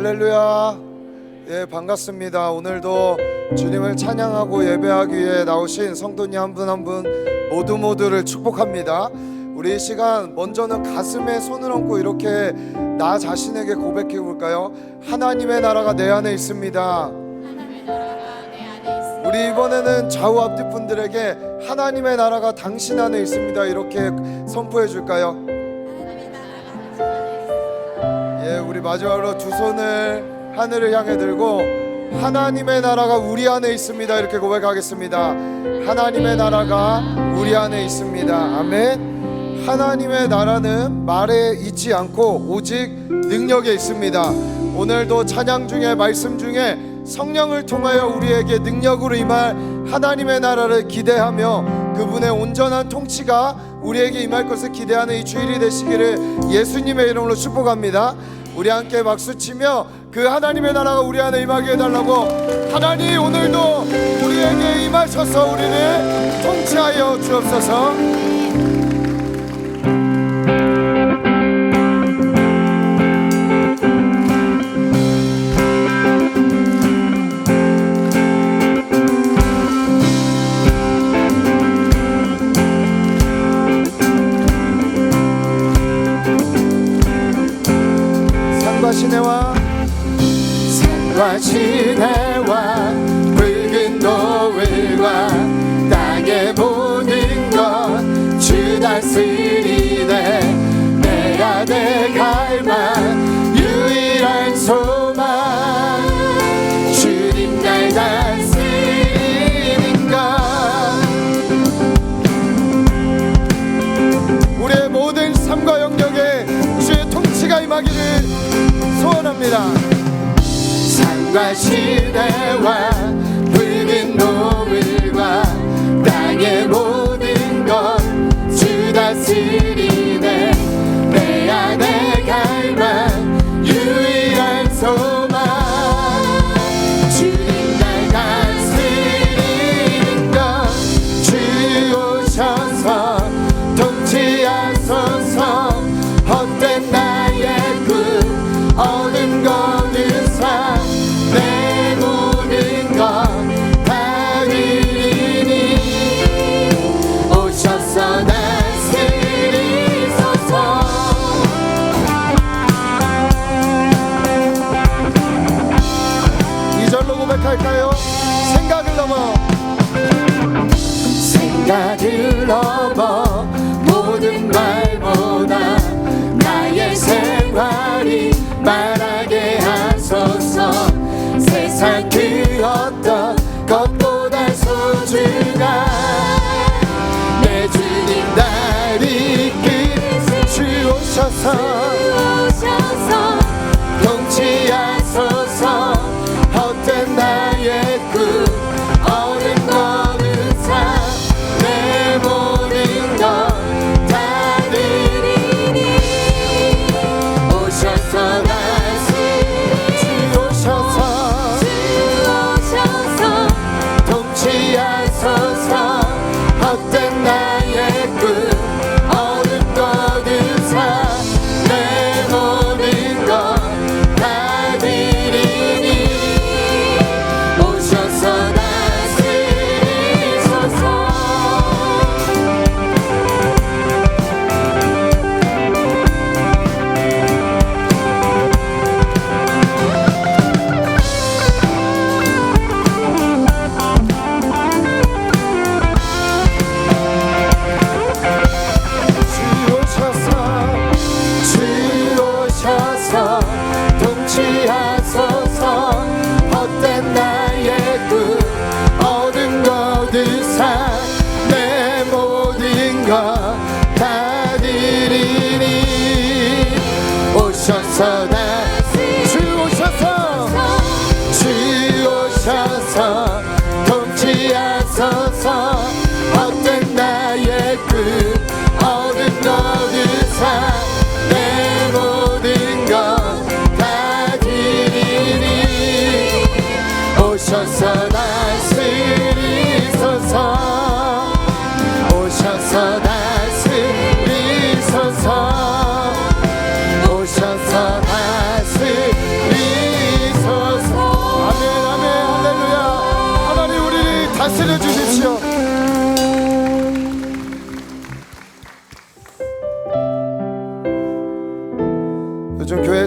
할렐루야. 예, 반갑습니다. 오늘도 주님을 찬양하고 예배하기 위해 나오신 성도님 한 분 한 분 모두 모두를 축복합니다. 우리 이 시간 먼저는 가슴에 손을 얹고 이렇게 나 자신에게 고백해 볼까요? 하나님의 나라가 내 안에 있습니다. 우리 이번에는 좌우 앞뒤 분들에게 하나님의 나라가 당신 안에 있습니다. 이렇게 선포해 줄까요? 예, 우리 마지막으로 두 손을 하늘을 향해 들고 하나님의 나라가 우리 안에 있습니다. 이렇게 고백하겠습니다. 하나님의 나라가 우리 안에 있습니다. 아멘. 하나님의 나라는 말에 있지 않고 오직 능력에 있습니다. 오늘도 찬양 중에 말씀 중에 성령을 통하여 우리에게 능력으로 임할 하나님의 나라를 기대하며 그분의 온전한 통치가 우리에게 임할 것을 기대하는 이 주일이 되시기를 예수님의 이름으로 축복합니다. 우리 함께 박수 치며 그 하나님의 나라가 우리 안에 임하게 해달라고 하나님 오늘도 우리에게 임하셔서 우리를 통치하여 주옵소서. 노을과 땅의 모든 것주 다스리네 내 안에 갈망 유일한 소망 주님 날 다스리는 것 우리의 모든 삶과 영역에 주의 통치가 임하기를 소원합니다. 붉은 노을과 땅의 모든 것 주 다스리 고백할까요? 생각을 넘어. 생각을 넘어. 모든 말보다 나의 생활이 말하게 하소서. 세상 그 어떤 것보다 소중한 내 주님 날 이끌 주 오셔서 오셔서 어둠 거두사 내 모든 것 다 드리니? 오셔서 다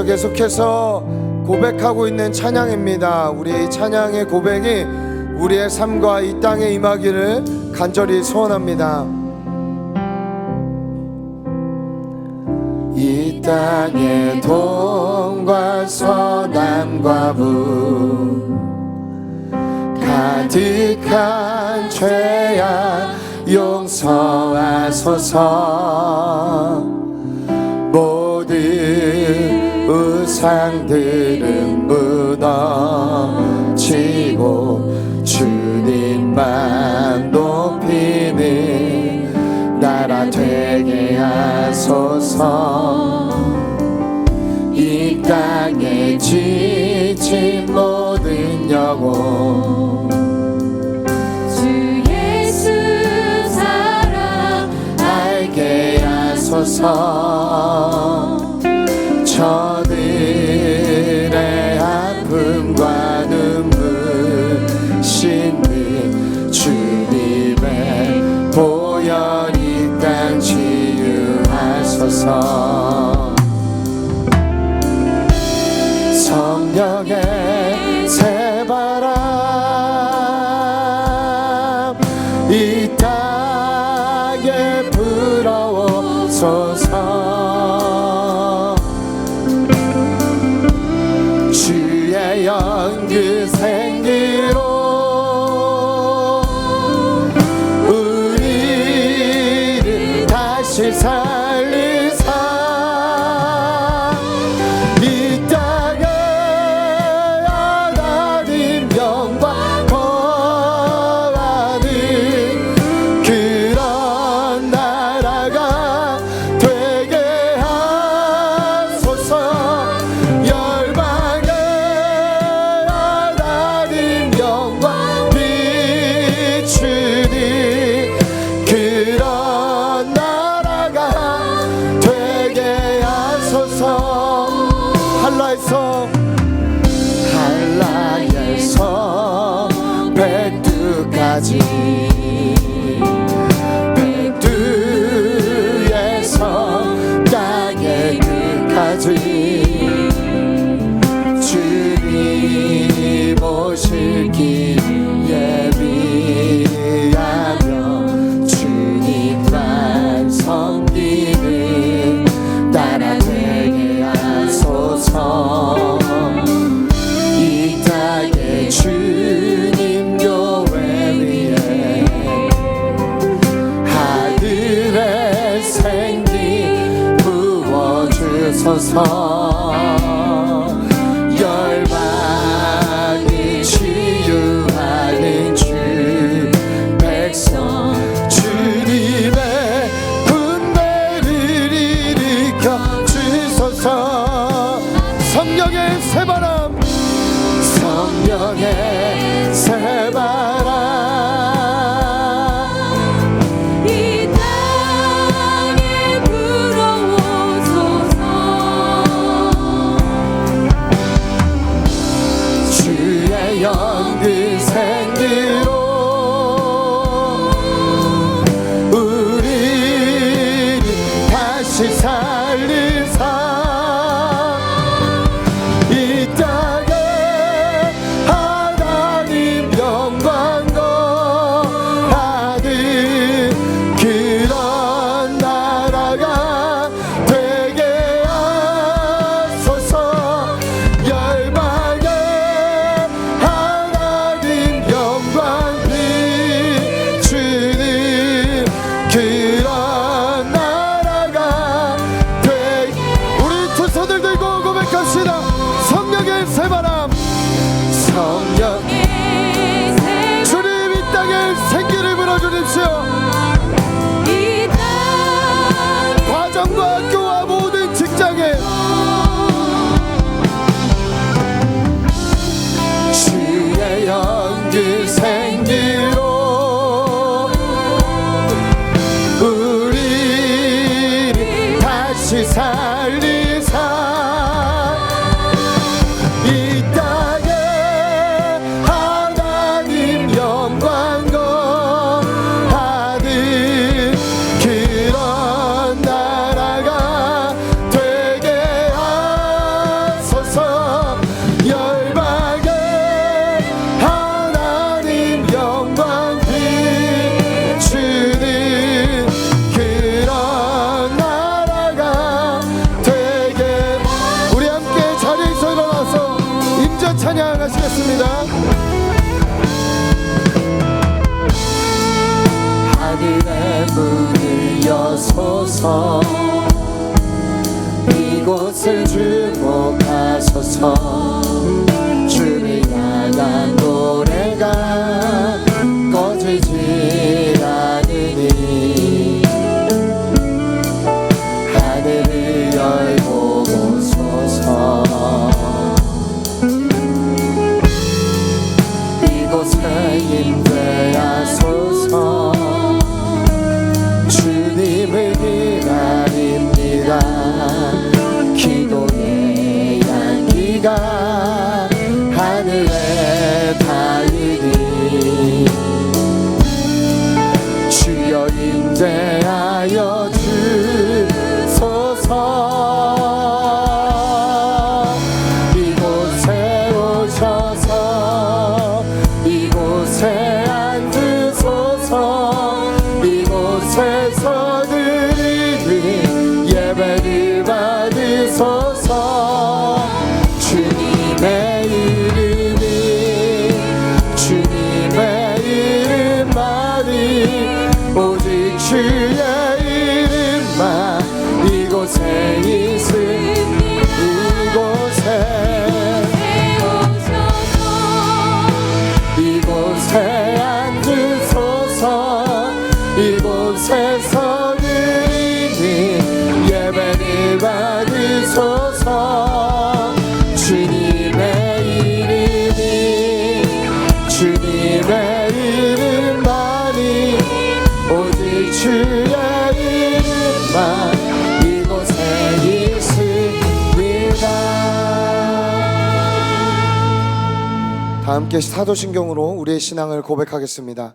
교회에서 계속해서 고백하고 있는 찬양입니다. 우리 찬양의 고백이 우리의 삶과 이 땅에 임하기를 간절히 소원합니다. 이 땅의 동과 서남과 북 가득한 죄악 용서하소서 상들은 무너지고 주님만 높이는 나라 되게 하소서. 이 땅에 지친 모든 영혼 주 예수 사랑 알게 하소서. 저 한라에서. 한라에서 백두까지 여소서 이곳을 주목하소서 주의 이름만 이곳에 있으니 이곳에 이곳에 앉으소서. 이곳에서 드리는 예배를 받으소서 다 함께 사도신경으로 우리의 신앙을 고백하겠습니다.